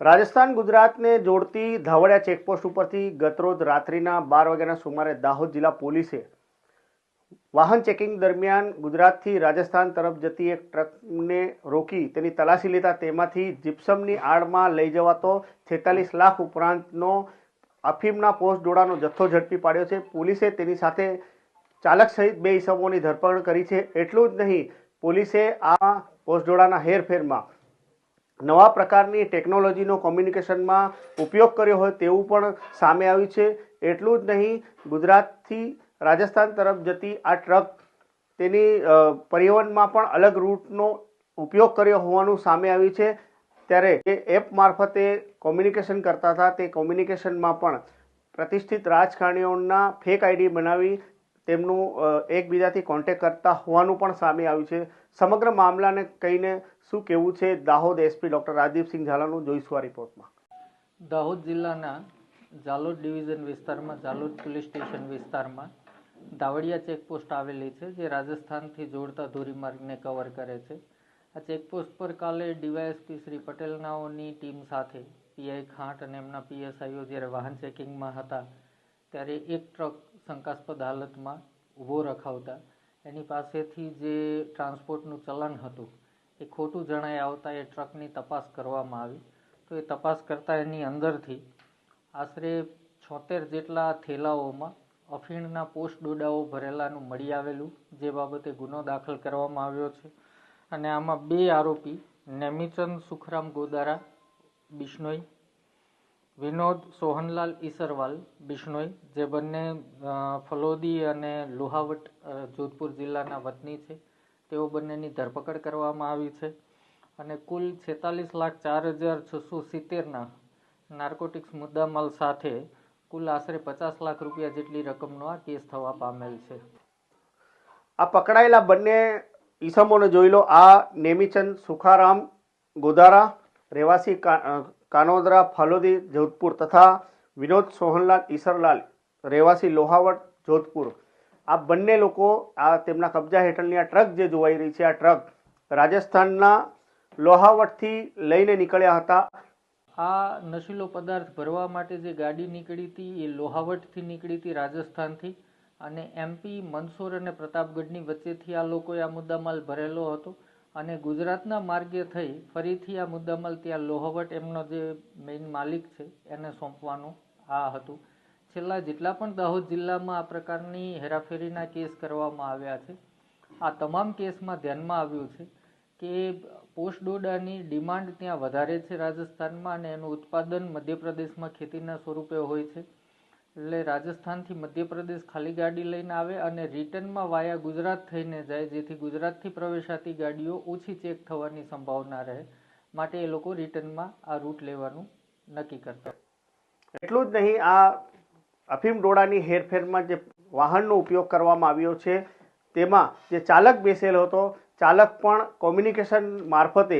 રાજસ્થાન ગુજરાતને જોડતી ધાવડિયા ચેકપોસ્ટ ઉપરથી ગતરોજ રાત્રિના બાર વાગ્યાના સુમારે દાહોદ જિલ્લા પોલીસે વાહન ચેકિંગ દરમિયાન ગુજરાતથી રાજસ્થાન તરફ જતી એક ટ્રકને રોકી તેની તલાશી લેતા તેમાંથી જીપ્સમની આડમાં લઈ જવાતો છેતાલીસ લાખ ઉપરાંતનો અફીમના પોસ્ટ ડોળાનો જથ્થો ઝડપી પાડ્યો છે. પોલીસે તેની સાથે ચાલક સહિત બે ઇસમોની ધરપકડ કરી છે. એટલું જ નહીં, પોલીસે આ પોસ્ટ ડોળાના હેરફેરમાં નવા પ્રકારની ટેકનોલોજીનો કોમ્યુનિકેશનમાં ઉપયોગ કર્યો હોય તેવું પણ સામે આવ્યું છે. એટલું જ નહીં, ગુજરાતથી રાજસ્થાન તરફ જતી આ ટ્રક તેની પરિવહનમાં પણ અલગ રૂટનો ઉપયોગ કર્યો હોવાનું સામે આવ્યું છે. ત્યારે એ એપ મારફતે કોમ્યુનિકેશન કરતા હતા, તે કોમ્યુનિકેશનમાં પણ પ્રતિષ્ઠિત રાજકારણીઓના ફેક આઈડી બનાવી તેમનું એકબીજાથી કોન્ટેક્ટ કરતા હોવાનું પણ સામે આવ્યું છે. સમગ્ર મામલાને કહીને શું કહેવું છે દાહોદ એસપી ડૉક્ટર રાજદીપસિંહ ઝાલાનું? જોઈશું આ રિપોર્ટમાં. દાહોદ જિલ્લાના જાલોદ ડિવિઝન વિસ્તારમાં જાલોદ પોલીસ સ્ટેશન વિસ્તારમાં દાવડિયા ચેકપોસ્ટ આવેલી છે, જે રાજસ્થાનથી જોડતા ધોરીમાર્ગને કવર કરે છે. આ ચેકપોસ્ટ પર કાલે ડીવાયએસપી શ્રી પટેલનાઓની ટીમ સાથે પીઆઈ ખાંટ અને એમના પીએસઆઈઓ જ્યારે વાહન ચેકિંગમાં હતા, ત્યારે એક ટ્રક શંકાસ્પદ હાલતમાં ઊભો રખાવતા. એની પાસેથી જે ટ્રાન્સપોર્ટનું ચલણ હતું, એ ખોટું જણાઈ આવતા એ ટ્રકની તપાસ કરવામાં આવી. તો એ તપાસ કરતાં એની અંદરથી આશરે છોતેર જેટલા થેલાઓમાં અફીણના પોસ્ટ ડોડાઓ ભરેલાનું મળી આવેલું, જે બાબતે ગુનો દાખલ કરવામાં આવ્યો છે. અને આમાં બે આરોપી નેમિચંદ સુખરામ ગોદારા, બિશ્નોઈ વિનોદ સોહનલાલ ઈસરવાલ, બિશ્નોઈ, જે બંને ફલોદી અને લુહાવટ જોધપુર જિલ્લાના વતની છે. તેઓ બંનેની ધરપકડ કરવામાં આવી છે અને કુલ છેતાલીસ લાખ ચાર હજાર છસો સિત્તેરના નાર્કોટિક્સ મુદ્દામાલ સાથે કુલ આશરે પચાસ લાખ રૂપિયા જેટલી રકમનો આ કેસ થવા પામેલ છે. આ પકડાયેલા બંને ઈસમોને જોઈ લો. આ નેમિચંદ સુખારામ ગોધારા, રહેવાસી કાનોદરા, ફાલોદી, જોધપુર તથા વિનોદ સોહનલાલ, ઈસરલાલ રહેવાસી લોહાવટ જોધપુર. આ બંને લોકો આ તેમના કબજા હેઠળની આ ટ્રક જે જોવાઈ રહી છે, આ ટ્રક રાજસ્થાનના લોહાવટથી લઈને નીકળ્યા હતા. આ નશીલો પદાર્થ ભરવા માટે જે ગાડી નીકળી હતી, એ લોહાવટથી નીકળી હતી રાજસ્થાનથી અને એમપી મંદસોર અને પ્રતાપગઢની વચ્ચેથી આ લોકોએ આ મુદ્દામાલ ભરેલો હતો. અને ગુજરાતના માર્ગે થઈ ફરીથી આ મુદ્દામાલ ત્યાં લોહવટ એમનો જે મેઇન માલિક છે, એને સોંપવાનું આ હતું. છેલ્લા જેટલા પણ દાહોદ જિલ્લામાં આ પ્રકારની હેરાફેરીના કેસ કરવામાં આવ્યા છે, આ તમામ કેસમાં ધ્યાનમાં આવ્યું છે કે પોસ્ટ ડોડાની ડિમાન્ડ ત્યાં વધારે છે રાજસ્થાનમાં અને એનું ઉત્પાદન મધ્યપ્રદેશમાં ખેતીના સ્વરૂપે હોય છે. એટલે રાજસ્થાનથી મધ્યપ્રદેશ ખાલી ગાડી લઈને આવે અને રિટર્નમાં વાયા ગુજરાત થઈને જાય, જેથી ગુજરાતથી પ્રવેશાતી ગાડીઓ ઓછી ચેક થવાની સંભાવના રહે. માટે એ લોકો રિટર્નમાં આ રૂટ લેવાનું નક્કી કરતા. એટલું જ નહીં, આ અફીમ ડોળાની હેરફેરમાં જે વાહનનો ઉપયોગ કરવામાં આવ્યો છે, તેમાં જે ચાલક બેસેલો હતો, ચાલક પણ કોમ્યુનિકેશન મારફતે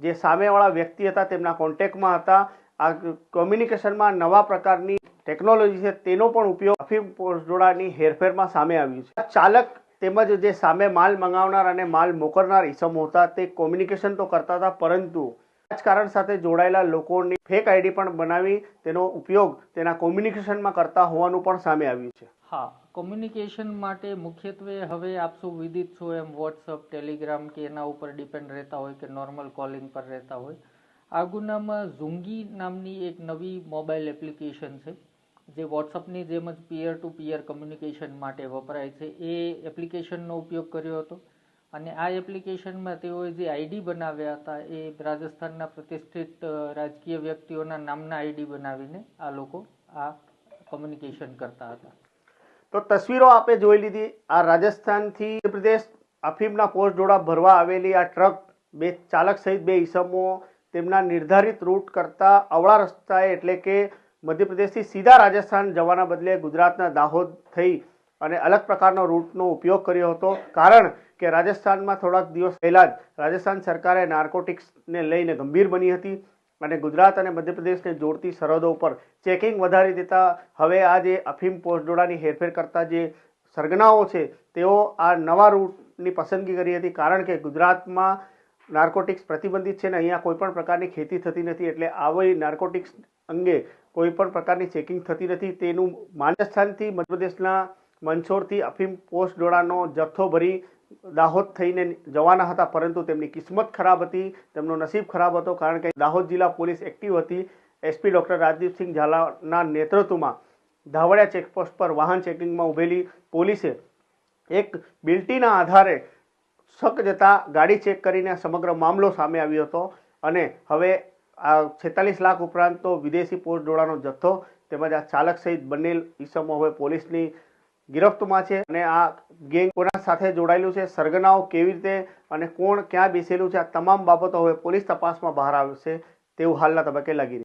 જે સામેવાળા વ્યક્તિ હતા, તેમના કોન્ટેક્ટમાં હતા. આ કોમ્યુનિકેશનમાં નવા પ્રકારની ટેકનોલોજી છે, તેનો પણ ઉપયોગ અફીમ ડોળાની હેરફેરમાં સામે આવ્યું છે. ચાલક તેમજ જે સામે માલ મંગાવનાર અને માલ મોકલનાર ઈસમો હતા, તે કોમ્યુનિકેશન તો કરતા હતા, પરંતુ રાજકારણ સાથે જોડાયેલા લોકોની ફેક આઈડી પણ બનાવી તેનો ઉપયોગ તેના કોમ્યુનિકેશનમાં કરતા હોવાનું પણ સામે આવ્યું છે. હા કોમ્યુનિકેશન માટે મુખ્યત્વે હવે આપ સૌ વિદિત છો એમ વોટ્સઅપ ટેલિગ્રામ કે એના ઉપર ડિપેન્ડ રહેતા હોય કે નોર્મલ કોલિંગ પર રહેતા હોય. આ ગુનામાં ઝુંગી નામની એક નવી મોબાઈલ એપ્લિકેશન છે. જે વોટ્સઅપની જેમ જ પિયર ટુ પિયર કમ્યુનિકેશન માટે વપરાય છે, એ એપ્લિકેશનનો ઉપયોગ કર્યો હતો. અને આ એપ્લિકેશનમાં તેઓએ જે આઈડી બનાવ્યા હતા, એ રાજસ્થાનના પ્રતિષ્ઠિત રાજકીય વ્યક્તિઓના નામના આઈડી બનાવીને આ લોકો આ કમ્યુનિકેશન કરતા હતા. તો તસવીરો આપે જોઈ લીધી. આ રાજસ્થાનથી પ્રદેશ, અફીમના પોસ્ટ જોડા ભરવા આવેલી આ ટ્રક, બે ચાલક સહિત બે ઈસમો તેમના નિર્ધારિત રૂટ કરતા અવળા રસ્તાએ એટલે કે મધ્યપ્રદેશથી સીધા રાજસ્થાન જવાના બદલે ગુજરાતના દાહોદ થઈ અને અલગ પ્રકારનો રૂટનો ઉપયોગ કર્યો હતો. કારણ કે રાજસ્થાનમાં થોડાક દિવસ પહેલાં જ રાજસ્થાન સરકારે નાર્કોટિક્સને લઈને ગંભીર બની હતી અને ગુજરાત અને મધ્યપ્રદેશને જોડતી સરહદો ઉપર ચેકિંગ વધારી દેતા હવે આ જે અફીમ પોસ્ટડોળાની હેરફેર કરતા જે સરગનાઓ છે, તેઓ આ નવા રૂટની પસંદગી કરી હતી. કારણ કે ગુજરાતમાં નાર્કોટિક્સ પ્રતિબંધિત છે ને, અહીંયા કોઈ પણ પ્રકારની ખેતી થતી નથી એટલે આવી નાર્કોટિક્સ અંગે કોઈ પણ પ્રકારની ચેકિંગ થતી નથી. તેનું રાજસ્થાનથી મધ્યપ્રદેશના મંદસોરથી અફીમ પોસ્ટ ડોળાનો જથ્થો ભરી દાહોદ થઈને જવાના હતા, પરંતુ તેમની કિસ્મત ખરાબ હતી. તેમનો નસીબ ખરાબ હતો, કારણ કે દાહોદ જિલ્લા પોલીસ એક્ટિવ હતી. એસપી ડૉક્ટર રાજદીપસિંહ ઝાલાના નેતૃત્વમાં ધાવડિયા ચેકપોસ્ટ પર વાહન ચેકિંગમાં ઉભેલી પોલીસે એક બિલ્ટીના આધારે શક જતા ગાડી ચેક કરીને સમગ્ર મામલો સામે આવ્યો હતો અને હવે આ છેતાલીસ લાખ ઉપરાંત તો વિદેશી પોસ્ટ ડોળાનો જથ્થો તેમજ આ ચાલક સહિત બંને ઈસમો હવે પોલીસની ગિરફ્તમાં છે અને આ ગેંગ કોના સાથે જોડાયેલું છે, સરગનાઓ કેવી રીતે અને કોણ ક્યાં બેસેલું છે, આ તમામ બાબતો હવે પોલીસ તપાસમાં બહાર આવશે તેવું હાલના તબક્કે લાગી